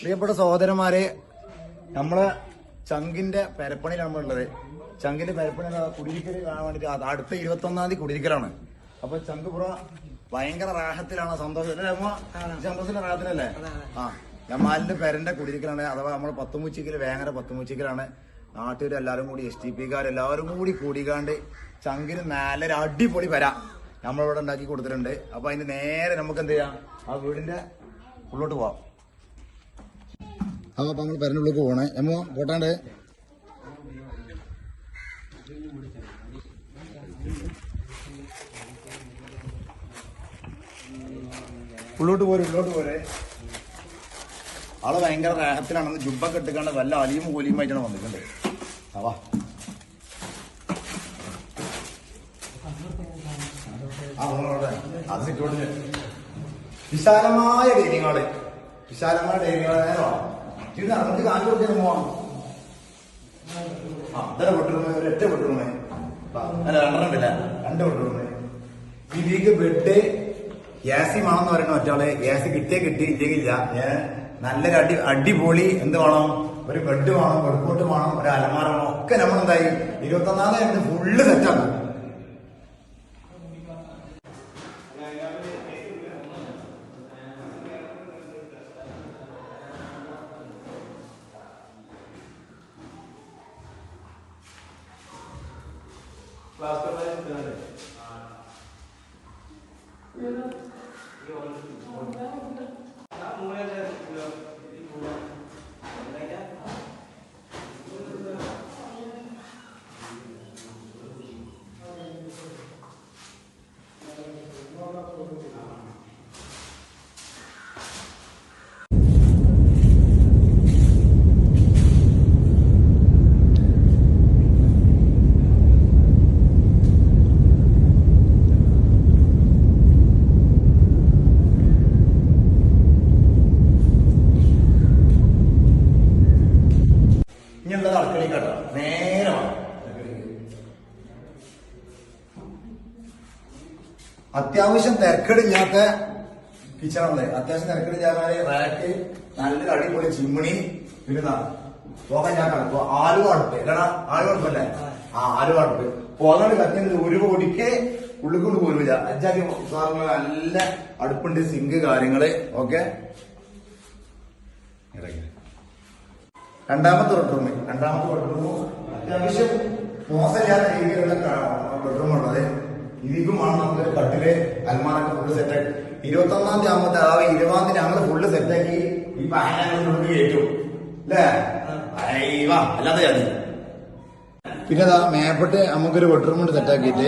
പ്രിയപ്പെട്ട സഹോദരന്മാരെ നമ്മൾ ചങ്കിന്റെ പെരപ്പണിയിലാണ് നമ്മളുള്ളത്. ചങ്കിന്റെ പെരപ്പണി കുടിയിരിക്കൽ കാണാൻ വേണ്ടിട്ട് അടുത്ത ഇരുപത്തി ഒന്നാം തീയതി കുടിയിരിക്കലാണ്. അപ്പൊ ചങ്കുപുറ ഭയങ്കര റാഹത്തിലാണ് സന്തോഷം. അല്ലേ അമ്മ? സന്തോഷത്തിന്റെ റാഹത്തിലല്ലേ? ആ ജമാലിന്റെ പെരന്റെ കുടിയിരിക്കലാണ്. അഥവാ നമ്മൾ പത്തുമുച്ചിക്കൽ വേങ്ങര പത്തുമുച്ചിക്കലാണ്. നാട്ടുകാർ എല്ലാവരും കൂടി എസ് ടി പിക്കാർ എല്ലാവരും കൂടി കൂടിക്കാണ്ട് ചങ്കിന് നല്ലൊരു അടിപൊളി വരാം നമ്മളിവിടെ ഉണ്ടാക്കി കൊടുത്തിട്ടുണ്ട്. അപ്പൊ അതിന് നേരെ നമുക്ക് എന്ത് ചെയ്യാം? ആ വീടിന്റെ ഉള്ളോട്ട് പോവാം. അപ്പൊ നമ്മൾ പെരനുള്ളിലേക്ക് പോകണേ എമ്മോ പോട്ടാണ്ടേ. ഉള്ളോട്ട് പോരെ ഉള്ളോട്ട് പോരെ. ആൾ ഭയങ്കര രാഹത്തിലാണെന്ന് ജുബൊക്കെ ഇട്ടുകൊണ്ട് വല്ല അലിയും കൂലിയുമായിട്ടാണ് വന്നിട്ടുണ്ട്. അവാ വിശാലമായ ഡൈനിങ് വിശാലമായ ഡൈനിങ് ഹാൾ നേരോ ഇത് നമുക്ക് കാണിച്ചു കൊടുക്കാൻ പോവാം. ആ ഇതര ബെഡ്റൂം ഒരൊറ്റ അല്ല രണ്ടെണ്ണം രണ്ട് ബെഡ്റൂം ഇതിലേക്ക് ബെഡ് ഗ്യാസി വേണമെന്ന് പറയുന്ന ഒറ്റാൾ ഗ്യാസ് കിട്ടിയേ കിട്ടി ഇല്ലെങ്കിൽ ഇല്ല. നല്ലൊരു അടി അടിപൊളി എന്ത് വേണം? ഒരു ബെഡ് വേണം ബെഡ്കോട്ട് വേണം ഒരു അലമാര വേണം. ഒക്കെ നമ്മൾ എന്തായി ഇരുപത്തൊന്നാം തീയതി full സെറ്റാക്കും Cláudio está mais grande. അത്യാവശ്യം തിരക്കടില്ലാത്ത കിച്ചണുള്ളത് അത്യാവശ്യം തിരക്കടില്ലാതെ റാക്ക് നല്ല അടിപൊളി ചിമ്മിണി പിന്നെ പോകാൻ ഞാൻ കിടക്കുക ആലു അടുപ്പ് എല്ലടാ ആലു അടുപ്പല്ലേ ആ. ആലു അടുപ്പ് പോകാണ്ട് കത്തിയത് ഒരു കോടിക്ക് ഉള്ളിൽ കൊണ്ട് പോരുമില്ല അഞ്ചാക്കി സാറിന് നല്ല അടുപ്പുണ്ട് സിങ്ക് കാര്യങ്ങൾ. ഓക്കെ? രണ്ടാമത്തെ ബെഡ്റൂം രണ്ടാമത്തെ ബെഡ്റൂം അത്യാവശ്യം മോശമില്ലാത്ത രീതിയിലുള്ള ബെഡ്റൂം ഉള്ളത്. ഇതിക്കുമാണ് നമ്മൾ കട്ടിൽ അൽമാറൊക്കെ ഫുള്ള് സെറ്റാക്കി ഇരുപത്തി ഒന്നാം തീയതി ആകുമ്പോൾ അതാവ് ഇരുപതാം തീയതി ഞങ്ങൾ ഫുള്ള് സെറ്റാക്കി ഈ പായനുള്ളിൽ കയറ്റും. അല്ലേ? അല്ലാതെ ജാതി പിന്നെ അതാ മേപ്പെട്ട് നമുക്കൊരു ബെഡ്റൂം കൊണ്ട് സെറ്റാക്കിയിട്ട്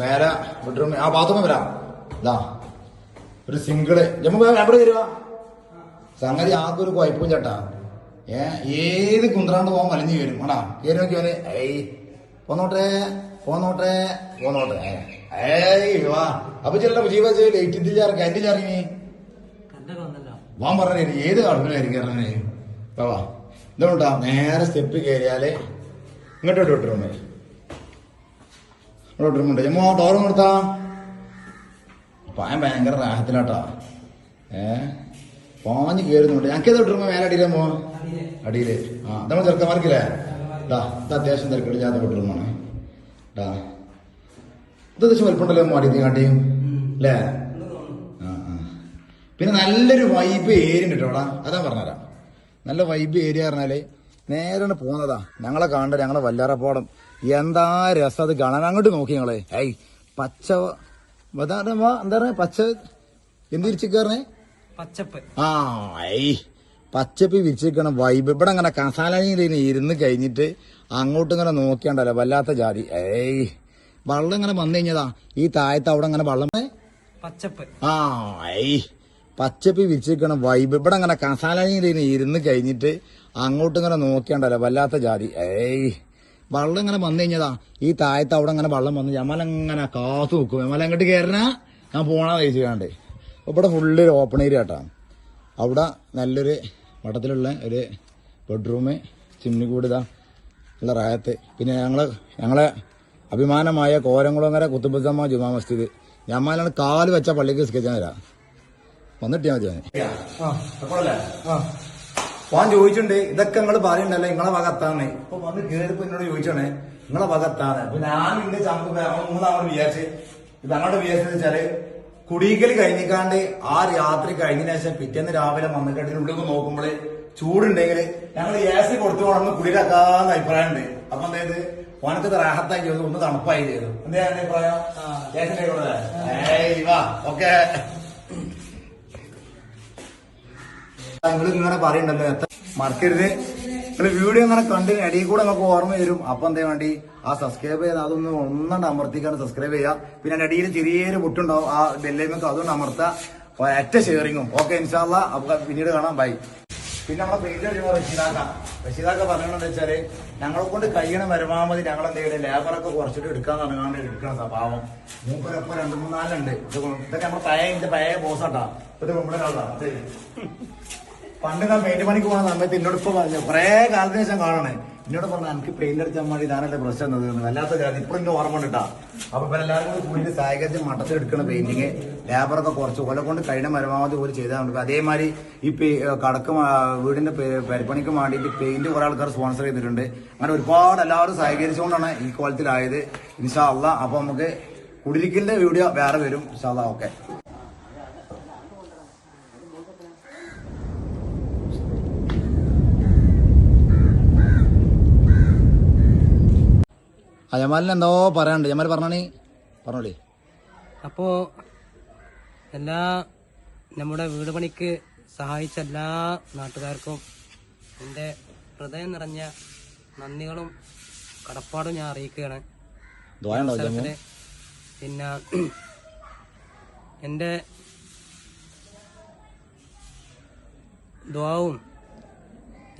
മേലെ ബെഡ്റൂം ആ ബാത്റൂമിൽ വരാം. ഇതാ ഒരു സിംഗിൾ നമുക്ക് എവിടെ തരുവാ സംഗതി ആർക്കും ഒരു കുഴപ്പവും ചേട്ടാ ഏ ഏത് കുന്ത്രാണ്ട് പോകാൻ മലിഞ്ഞു വരും ആടാ കയറി നോക്കിയോനെ ഏയ് പോന്നോട്ടെ. പോന്നോട്ടെ പോന്നോട്ടെ. ഏയ് വാ അപ്പൊ ജീവ ലൈറ്റ് ഇതില്ലാറ് കയറ്റി ചാറിങ്ങി വാൻ പറഞ്ഞു ഏത് കടപ്പിലായിരിക്കും ഇറങ്ങണേ? വാ ഇതുകൊണ്ടാ നേരെ സ്റ്റെപ്പ് കയറിയാൽ ഇങ്ങോട്ട് ബെഡ്റൂം ഉണ്ട്. ജമ്മോ ഡോറും കൊടുത്താ. പായം ഭയങ്കര റാഹത്തിലാട്ടാ. ഏ പാഞ്ഞ് കേറുന്നുണ്ട്. ഞങ്ങൾക്ക് ഏത് ഇട്ടിരുമ്പോ മേലെ അടിയിൽ. ആ നമ്മൾ ചെറുക്കന്മാർക്കില്ലേ? ഡാ ഇത് അത്യാവശ്യം തിരക്കിടില്ലാത്ത ബെഡ്റൂമാണ് ഡാ ഇത് അത്യാവശ്യം വലിപ്പമുണ്ടല്ലോ മാടി കാട്ടിയും അല്ലേ? പിന്നെ നല്ലൊരു വൈബ് ഏരിയ കിട്ടും കേട്ടോടാ അതാ പറഞ്ഞുതരാം. നല്ല വൈബ് ഏരിയ പറഞ്ഞാൽ നേരെ പോകുന്നതാ. ഞങ്ങളെ കാണണ്ട ഞങ്ങളെ വല്ലാറപ്പാടം എന്താ രസം അത് കാണാൻ? അങ്ങോട്ട് നോക്കി ഞങ്ങളെ. ഏയ് പച്ച എന്താ പറയാ പച്ച എന്തിരിച്ചു കയറണേ പച്ചപ്പ്. ആ ഐ. പച്ചപ്പി വിരിച്ചിരിക്കണം വൈബ് ഇവിടെ അങ്ങനെ കസാലയിൽ ഇരുന്ന് കഴിഞ്ഞിട്ട് അങ്ങോട്ടും ഇങ്ങനെ നോക്കിയാണ്ടല്ലോ വല്ലാത്ത ജാതി. ഏയ് വെള്ളം ഇങ്ങനെ വന്നു കഴിഞ്ഞതാ. ഈ താഴത്ത് അവിടെ അങ്ങനെ വെള്ളം പച്ചപ്പ്. ആ ഏയ് പച്ചപ്പി വിരിച്ചിരിക്കണം വൈബ് ഇവിടെ അങ്ങനെ കസാലയിൽ ഇരുന്ന് കഴിഞ്ഞിട്ട് അങ്ങോട്ടും ഇങ്ങനെ നോക്കിയാണ്ടല്ലോ വല്ലാത്ത ജാതി. ഏയ് വെള്ളം ഇങ്ങനെ വന്നു കഴിഞ്ഞതാ. ഈ താഴത്ത് അവിടെ അങ്ങനെ വെള്ളം വന്ന് ഞമ്മലങ്ങനെ കാത്തു നോക്കും ഞമ്മല അങ്ങോട്ട് കയറിനാ ഞാൻ പോണാ കണ്ടേ ഇവിടെ ഫുള്ളൊരു ഓപ്പൺ ഏരിയ കേട്ടാ അവിടെ നല്ലൊരു വട്ടത്തിലുള്ള ഒരു ബെഡ്റൂം ചിമ്മിനി കൂടുതാ ഉള്ള റായത്ത്. പിന്നെ ഞങ്ങൾ ഞങ്ങളെ അഭിമാനമായ കോരംകുളങ്ങര കുത്തുബുദ്ധമ്മ ജുമാ മസ്ജിദ്. ഞമ്മാലാണ് കാൽ വെച്ച പള്ളിക്ക് സ്കെച്ചാൻ തരാം വന്നിട്ടിയാ മതി ഞാൻ ചോദിച്ചിട്ടുണ്ട് ഇതൊക്കെ നിങ്ങൾ പറയണ്ടല്ലോ? നിങ്ങളെ ഭാഗത്താണ് ഇപ്പൊ വന്ന് കേറിപ്പോ എന്നോട് ചോദിച്ചാണ് നിങ്ങളെ ഭാഗത്താണ് അപ്പൊ ഞാൻ ഇന്ന് ചമ്പ് മൂന്നാമത് വിചാരിച്ച് ഇത് അങ്ങോട്ട് വിചാരിച്ചെന്ന് വെച്ചാൽ കുടിക്കൽ കഴിഞ്ഞിക്കാണ്ട് ആ രാത്രി കഴിഞ്ഞ ശേഷം പിറ്റേന്ന് രാവിലെ വന്നിട്ട് നോക്കുമ്പോൾ ചൂടുണ്ടെങ്കിൽ ഞങ്ങൾ എ സി കൊടുത്തു പോകണമെന്ന് കുടിയിലാക്കാന്ന് അഭിപ്രായമുണ്ട്. അപ്പൊ എന്തായത് ഓനക്ക് റാഹത്തായി ചെയ്തു. ഒന്ന് തണുപ്പായി ചെയ്തു. എന്താ അഭിപ്രായം ഓക്കെ. നിങ്ങൾ ഇങ്ങനെ പറയണ്ടല്ലോ. എത്ര മറക്കരുത്. നിങ്ങൾ വീഡിയോ അങ്ങനെ കണ്ടിന് ഇടയിൽ കൂടെ നമുക്ക് ഓർമ്മ വരും. അപ്പൊ എന്താ വേണ്ടി? ആ സബ്സ്ക്രൈബ് ചെയ്ത് അതൊന്ന് ഒന്നണ്ട് അമർത്തിക്കാണ് സബ്സ്ക്രൈബ് ചെയ്യുക. പിന്നെ എന്റെ അടിയിൽ ചെറിയൊരു മുട്ടുണ്ടാവും. ആ ബെല്ലേമൊക്കെ അതുകൊണ്ട് അമർത്തുക ഒറ്റ ഷെയറിങ്ങും ഓക്കെ ഇൻഷാല്ല അപ്പൊ പിന്നീട് കാണാം. ബൈ പിന്നെ നമ്മളെ പേജ് അടിയുമ്പോൾ റഷീദാക്ക. റഷീദാക്ക പറയണെന്ന് വെച്ചാൽ ഞങ്ങളെ കൊണ്ട് കഴിയണ പരമാവധി ഞങ്ങൾ എന്ത് ലേബർ ലേബറൊക്കെ കുറച്ചിട്ട് എടുക്കാൻ തുടങ്ങാണ്ട് എടുക്കണം സ്വഭാവം. മൂപ്പരൊപ്പം രണ്ട് മൂന്നാലുണ്ട്. ഇത് ഇതൊക്കെ നമ്മുടെ പഴയ പഴയ ബോസാട്ടാ ഇത് നമ്മുടെ ഒരാളാ പണ്ട് ഞാൻ പെയിന്റ് പണിക്ക് പോകുന്ന സമയത്ത് എന്നോട് ഇപ്പൊ പറഞ്ഞു കുറെ കാലത്തിന് ശേഷം കാണണേ. എന്നോട് പറഞ്ഞു എനിക്ക് പെയിന്റ് അടിച്ചാൽ മതി ഇതാണല്ലേ പ്രശ്നം എന്നത് എന്ന്. വല്ലാത്ത കാര്യം. ഇപ്പൊ എന്റെ ഓർമ്മ ഉണ്ടാ അപ്പൊ ഇപ്പൊ എല്ലാവരും കൂടി കൂടി സഹകരിച്ച് മട്ടത്തിൽ എടുക്കുന്ന പെയിന്റിങ് ലേബറൊക്കെ കുറച്ച് കൊല കൊണ്ട് കഴിഞ്ഞ പരമാവധി പോലും ചെയ്താൽ മതി. അതേമാതിരി ഈ കടക്കും വീടിന്റെ പെരപ്പണിക്ക് വേണ്ടിയിട്ട് പെയിന്റ് കുറെ ആൾക്കാർ സ്പോൺസർ ചെയ്തിട്ടുണ്ട്. അങ്ങനെ ഒരുപാട് എല്ലാവരും സഹകരിച്ചുകൊണ്ടാണ് ഈ കോലത്തിലായത് ഇൻഷാ അല്ല അപ്പൊ നമുക്ക് കുടിരിക്കലിന്റെ വീഡിയോ വേറെ വരും. ഇൻഷാ അള്ളാ. ഓക്കെ. ആ ജമാലിന് എന്തോ പറയാനുണ്ട്. ജമാൽ പറഞ്ഞാണി പറഞ്ഞോളി. അപ്പോ എല്ലാ നമ്മുടെ വീട് പണിക്ക് സഹായിച്ച എല്ലാ നാട്ടുകാർക്കും എന്റെ ഹൃദയം നിറഞ്ഞ നന്ദികളും കടപ്പാടും ഞാൻ അറിയിക്കുകയാണ്. പിന്നെ എന്റെ ദ്വാവും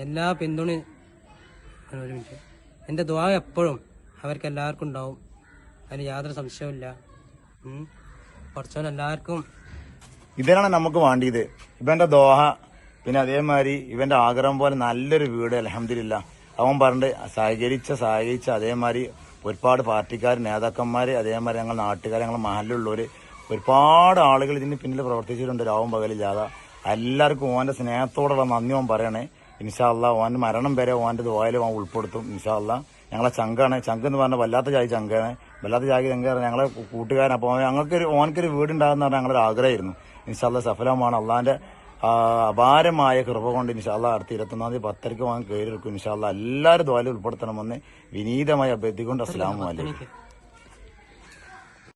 എല്ലാ പിന്തുണ ഒരു മിനിറ്റ് എന്റെ ദ്വാവ് എപ്പോഴും അവർക്ക് എല്ലാവർക്കും ഉണ്ടാവും അതിന് യാതൊരു. കുറച്ചോൻ എല്ലാവർക്കും ഇതിനാണ് നമുക്ക് വേണ്ടിയത്. ഇവന്റെ ദോഹ പിന്നെ അതേമാതിരി ഇവന്റെ ആഗ്രഹം പോലെ നല്ലൊരു വീട് അലഹമില്ല അവൻ പറഞ്ഞിട്ട് സഹകരിച്ച സഹകരിച്ച അതേമാതിരി ഒരുപാട് പാർട്ടിക്കാർ നേതാക്കന്മാർ അതേമാതിരി ഞങ്ങൾ നാട്ടുകാർ ഞങ്ങൾ മഹലിലുള്ളവർ ഒരുപാട് ആളുകൾ ഇതിന് പിന്നിൽ പ്രവർത്തിച്ചിട്ടുണ്ട് രാവും പകലില്ലാതെ എല്ലാവർക്കും ഓന്റെ സ്നേഹത്തോടുള്ള നന്ദി ഓൻ പറയണേ. ഇൻഷാല്ല ഓന്റെ മരണം വരെ ഓന്റെ ദോയിലും ഓൻ ഉൾപ്പെടുത്തും ഇൻഷാല്ല ഞങ്ങളെ ചങ്കാണ്. ചങ്ക് എന്ന് പറഞ്ഞാൽ വല്ലാത്ത ചായ ചങ്കാണ്. വല്ലാത്ത ചായ ചങ്ക ഞങ്ങളെ കൂട്ടുകാരൻ അപ്പോൾ ഞങ്ങൾക്കൊരു ഓനക്കൊരു വീടുണ്ടാകുന്ന പറഞ്ഞാൽ ഞങ്ങളൊരു ആഗ്രഹമായിരുന്നു. ഇൻഷാല്ല സഫലമാണ്. അള്ളാഹിന്റെ അപാരമായ കൃപ കൊണ്ട് ഇൻഷാല്ല അടുത്ത ഇരുപത്തൊന്നാം തീയതി പത്തരയ്ക്ക് വാങ്ങി കയറി എടുക്കും ഇൻഷാല്ല എല്ലാവരും ദ്വാലും ഉൾപ്പെടുത്തണമെന്ന് വിനീതമായി അഭ്യർത്ഥിക്കൊണ്ട് അസ്ലാമു അലൈക്കും.